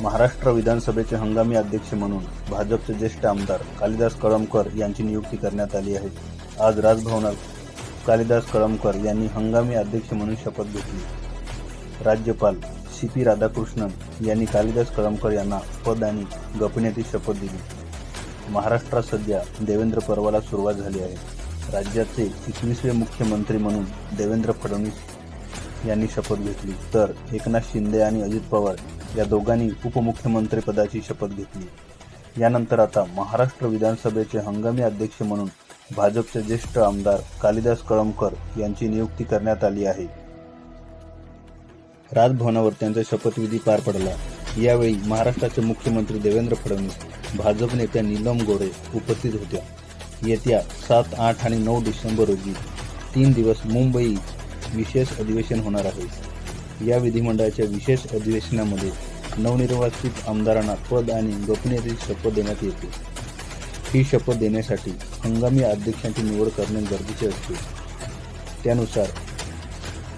महाराष्ट्र विधानसभेचे हंगामी अध्यक्ष म्हणून भाजपचे ज्येष्ठ आमदार कालिदास कळमकर यांची नियुक्ती करण्यात आली आहे. आज राजभवनात कालिदास कळमकर यांनी हंगामी अध्यक्ष म्हणून शपथ घेतली. राज्यपाल सी पी राधाकृष्णन यांनी कालिदास कळमकर यांना पद आणि गोपनीयतेची शपथ दिली. महाराष्ट्रात सध्या देवेंद्र पर्वाला सुरुवात झाली आहे. राज्याचे एकवीसवे मुख्यमंत्री म्हणून देवेंद्र फडणवीस यांनी शपथ घेतली. तर एकनाथ शिंदे आणि अजित पवार या दोघांनी उपमुख्यमंत्रीपदाची शपथ घेतली. यानंतर आता महाराष्ट्र विधानसभेचे हंगामी अध्यक्ष म्हणून भाजपचे ज्येष्ठ आमदार कालिदास कळमकर यांची नियुक्ती करण्यात आली आहे. राजभवनावर त्यांचा शपथविधी पार पडला. यावेळी महाराष्ट्राचे मुख्यमंत्री देवेंद्र फडणवीस भाजप नेत्या नीलम गोरे उपस्थित होत्या. येत्या सात आठ आणि नऊ डिसेंबर रोजी तीन दिवस मुंबई विशेष अधिवेशन होणार आहे. या विधिमंडळाच्या विशेष अधिवेशनामध्ये नवनिर्वाचित आमदारांना पद आणि गोपनीयतेची शपथ देण्यात येते. ही शपथ देण्यासाठी हंगामी अध्यक्षांची निवड करणे गरजेचे असते. त्यानुसार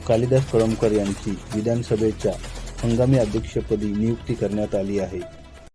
कालिदास कळमकर यांची विधानसभेच्या हंगामी अध्यक्षपदी नियुक्ती करण्यात आली आहे.